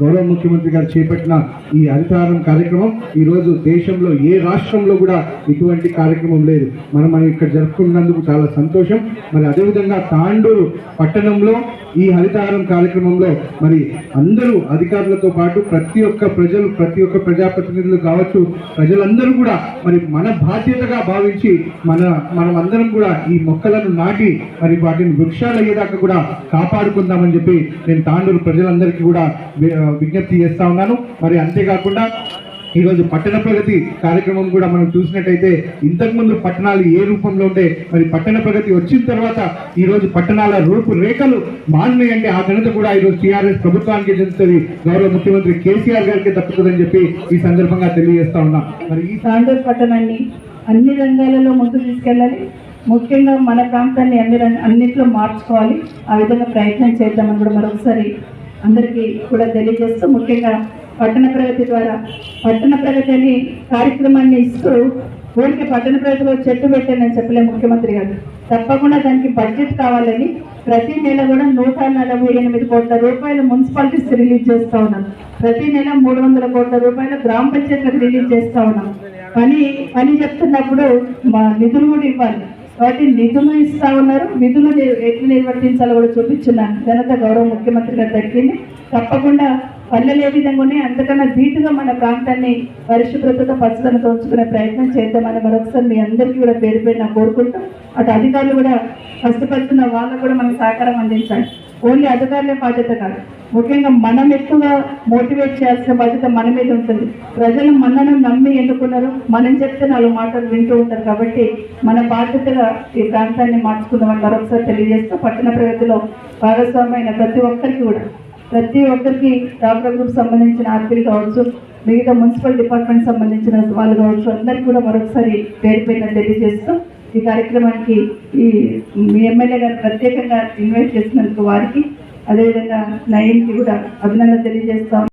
గౌరవ ముఖ్యమంత్రి గారు చేపట్టిన ఈ హరితహారం కార్యక్రమం ఈరోజు దేశంలో ఏ రాష్ట్రంలో కూడా ఇటువంటి కార్యక్రమం లేదు. మనం మనం ఇక్కడ జరుపుకున్నందుకు చాలా సంతోషం. మరి అదేవిధంగా తాండూరు పట్టణంలో ఈ హరితహారం కార్యక్రమంలో మరి అందరూ అధికారులతో పాటు ప్రతి ఒక్క ప్రజలు ప్రతి ఒక్క ప్రజాప్రతినిధులు కావచ్చు ప్రజలందరూ కూడా మరి మన బాధ్యతగా భావించి మన మనం అందరం కూడా ఈ మొక్కలను నాటి మరి వాటిని వృక్షాలు అయ్యేదాకా కూడా కాపాడుకుందామని చెప్పి నేను తాండూరు ప్రజలందరికీ కూడా విజ్ఞప్తి చేస్తా ఉన్నాను. మరి అంతేకాకుండా ఈరోజు పట్టణ ప్రగతి కార్యక్రమం కూడా మనం చూసినట్టయితే ఇంతకుముందు పట్టణాలు ఏ రూపంలో ఉంటే మరి పట్టణ ప్రగతి వచ్చిన తర్వాత ఈరోజు పట్టణాల రూపు రేఖలు ఆ ఘనత కూడా ఈరోజు టీఆర్ఎస్ ప్రభుత్వానికి చెందుతుంది. గౌరవ ముఖ్యమంత్రి కేసీఆర్ గారికి దక్కుతుందని చెప్పి ఈ సందర్భంగా తెలియజేస్తా ఉన్నాం. మరి ఈ తాండూరు పట్టణాన్ని అన్ని రంగాలలో ముందుకు తీసుకెళ్ళాలి. ముఖ్యంగా మన ప్రాంతాన్ని అన్ని రంగ అన్నిట్లో మార్చుకోవాలి. ఆ విధంగా ప్రయత్నం చేద్దామని కూడా మరొకసారి అందరికీ కూడా తెలియజేస్తూ ముఖ్యంగా పట్టణ ప్రగతి ద్వారా పట్టణ ప్రగతి అనే కార్యక్రమాన్ని ఇస్తూ ఊరికి పట్టణ ప్రగతిలో చెట్టు పెట్టానని చెప్పలే ముఖ్యమంత్రి గారు. తప్పకుండా దానికి బడ్జెట్ కావాలని ప్రతి నెల కూడా నూట నలభై ఎనిమిది కోట్ల రూపాయలు మున్సిపాలిటీస్ రిలీజ్ చేస్తూ ఉన్నాం. ప్రతి నెల మూడు వందల కోట్ల రూపాయలు గ్రామ పంచాయతీలకు రిలీజ్ చేస్తూ ఉన్నాం. పని పని చెప్తున్నప్పుడు మా నిధులు కూడా ఇవ్వాలి. వాటిని నిధులు ఇస్తా ఉన్నారు. విధులు ఎట్లు ఎట్లా నిర్వర్తించాలో కూడా చూపించున్నాను. ఘనత గౌరవ ముఖ్యమంత్రి గారు దక్కింది. తప్పకుండా పల్లెలు ఏ విధంగా ఉన్నాయి? అంతకన్నా ధీటుగా మన ప్రాంతాన్ని పరిశుభ్రతతో పచ్చదనతో ఉంచుకునే ప్రయత్నం చేద్దామని మరొకసారి మీ అందరికీ కూడా పేరు పేరు నాకు కోరుకుంటాం అటు అధికారులు కూడా కష్టపడుతున్న వాళ్ళకు కూడా మనం సహకారం అందించాలి. ఓన్లీ అధికారులే బాధ్యత కాదు. ముఖ్యంగా మనం ఎక్కువగా మోటివేట్ చేయాల్సిన బాధ్యత మన మీద ఉంటుంది. ప్రజలు మనను నమ్మి ఎన్నుకున్నారు మనం చెప్తే నాలుగు మాటలు వింటూ ఉంటారు కాబట్టి మన బాధ్యతగా ఈ ప్రాంతాన్ని మార్చుకుందామని మరొకసారి తెలియజేస్తూ పట్టణ ప్రగతిలో భాగస్వామైన ప్రతి ఒక్కరికి కూడా ప్రతి ఒక్కరికి డాక్టర్ గ్రూప్ సంబంధించిన ఆర్పీలు కావచ్చు మిగతా మున్సిపల్ డిపార్ట్మెంట్ సంబంధించిన వాళ్ళు కావచ్చు అందరికీ కూడా మరొకసారి పేరు పేరు తెలియజేస్తూ ఈ కార్యక్రమానికి ఈ మీ ఎమ్మెల్యే గారు ప్రత్యేకంగా ఇన్వైట్ చేసినందుకు వారికి అదేవిధంగా నయన్కి కూడా అభినందన తెలియజేస్తాం.